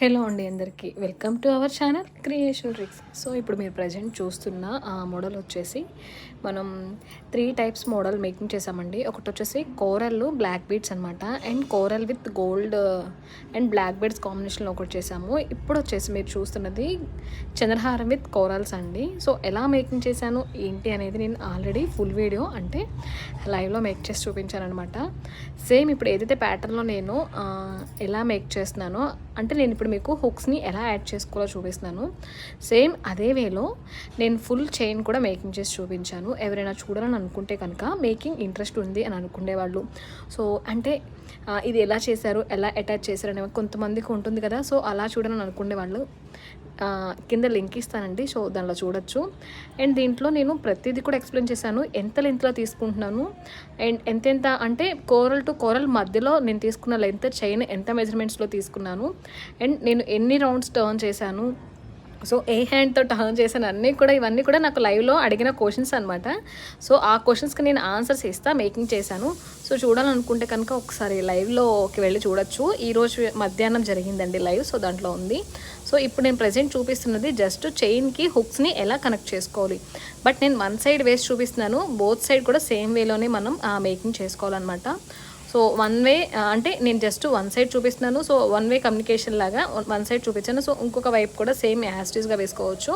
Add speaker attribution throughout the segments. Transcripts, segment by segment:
Speaker 1: Hello అండి అందరికీ. Welcome to our channel creation tricks. So ఇప్పుడు మీరు ప్రజెంట్ చూస్తున్న ఆ మోడల్ వచ్చేసి మనం త్రీ టైప్స్ మోడల్ మేకింగ్ చేసామండి. ఒకటి వచ్చేసి కోరల్ బ్లాక్ బీడ్స్ అనమాట and coral with gold and black beads కాంబినేషన్లో ఒకటి చేసాము. ఇప్పుడు వచ్చేసి మీరు చూస్తున్నది చంద్రహారం విత్ కోరల్స్ అండి. సో ఎలా మేకింగ్ చేశాను ఏంటి అనేది నేను ఆల్రెడీ ఫుల్ వీడియో అంటే లైవ్లో మేక్ చేసి చూపించాను అనమాట సేమ్ ఇప్పుడు ఏదైతే ప్యాటర్న్లో నేను ఎలా మేక్ చేస్తున్నానో అంటే నేను ఇప్పుడు మీకు హుక్స్ని ఎలా యాడ్ చేసుకోవాలో చూపిస్తున్నాను. సేమ్ అదే వేలో నేను ఫుల్ చైన్ కూడా మేకింగ్ చేసి చూపించాను. ఎవరైనా చూడాలని అనుకుంటే కనుక మేకింగ్ ఇంట్రెస్ట్ ఉంది అని అనుకునేవాళ్ళు. సో అంటే ఇది ఎలా చేశారు ఎలా అటాచ్ చేశారు అనే కొంతమందికి ఉంటుంది కదా. సో అలా చూడాలని అనుకునేవాళ్ళు. కింద లింక్ ఇస్తానండి సో దానిలో చూడొచ్చు. అండ్ దీంట్లో నేను ప్రతిదీ కూడా ఎక్స్ప్లెయిన్ చేశాను ఎంత లెంత్లో తీసుకుంటున్నాను అండ్ ఎంతెంత అంటే కోరల్ టు కోరల్ మధ్యలో నేను తీసుకున్న లెంత్ చైన్ ఎంత మెజర్మెంట్స్లో తీసుకున్నాను అండ్ నేను ఎన్ని రౌండ్స్ టర్న్ చేశాను. సో ఏ హ్యాండ్తో టర్న్ చేశాను అన్నీ కూడా ఇవన్నీ కూడా నాకు లైవ్లో అడిగిన క్వశ్చన్స్ అనమాట సో ఆ క్వశ్చన్స్కి నేను ఆన్సర్స్ ఇస్తా మేకింగ్ చేశాను. సో చూడాలనుకుంటే కనుక ఒకసారి లైవ్లోకి వెళ్ళి చూడొచ్చు. ఈరోజు మధ్యాహ్నం జరిగిందండి లైవ్ సో దాంట్లో ఉంది. సో ఇప్పుడు నేను ప్రజెంట్ చూపిస్తున్నది జస్ట్ చైన్కి హుక్స్ని ఎలా కనెక్ట్ చేసుకోవాలి. బట్ నేను వన్ సైడ్ వేసి చూపిస్తున్నాను. బోత్ సైడ్ కూడా సేమ్ వేలోనే మనం మేకింగ్ చేసుకోవాలన్నమాట. సో వన్ వే అంటే నేను జస్ట్ వన్ సైడ్ చూపిస్తున్నాను. సో వన్ వే కమ్యూనికేషన్ లాగా వన్ సైడ్ చూపించాను. సో ఇంకొక వైపు కూడా సేమ్ యాస్టీస్గా వేసుకోవచ్చు.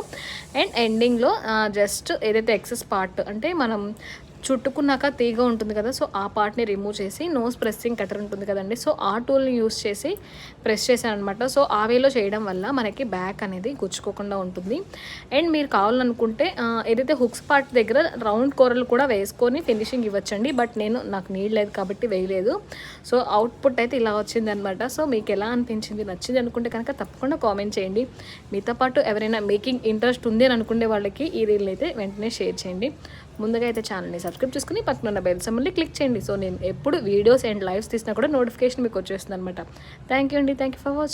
Speaker 1: అండ్ ఎండింగ్లో జస్ట్ ఏదైతే ఎక్సెస్ పార్ట్ అంటే మనం చుట్టుకున్నాక తీగ ఉంటుంది కదా సో ఆ పార్ట్ని రిమూవ్ చేసి నోస్ ప్రెస్సింగ్ కటర్ ఉంటుంది కదండి. సో ఆ టూల్ని యూస్ చేసి ప్రెస్ చేశాను అనమాట సో ఆ వేలో చేయడం వల్ల మనకి బ్యాక్ అనేది గుచ్చుకోకుండా ఉంటుంది. అండ్ మీరు కావాలనుకుంటే ఏదైతే హుక్స్ పార్ట్ దగ్గర రౌండ్ కూరలు కూడా వేసుకొని ఫినిషింగ్ ఇవ్వచ్చండి. బట్ నేను నాకు నీడ్ లేదు కాబట్టి వేయలేదు. సో అవుట్పుట్ అయితే ఇలా వచ్చింది అనమాట సో మీకు ఎలా అనిపించింది? నచ్చింది అనుకుంటే కనుక తప్పకుండా కామెంట్ చేయండి. మీతో పాటు ఎవరైనా మేకింగ్ ఇంట్రెస్ట్ ఉంది అని అనుకునే వాళ్ళకి ఈ రీల్ అయితే వెంటనే షేర్ చేయండి. ముందుగా అయితే ఛానల్ని సబ్స్క్రైబ్ చేసుకుని పక్కన ఉన్న బెల్ సమ్మల్ని క్లిక్ చేయండి. సో నేను ఎప్పుడు వీడియోస్ అండ్ లైవ్స్ తీసినా కూడా నోటిఫికేషన్ మీకు వచ్చేస్తుంది అనమాట థ్యాంక్ యూ అండి. Thank you for watching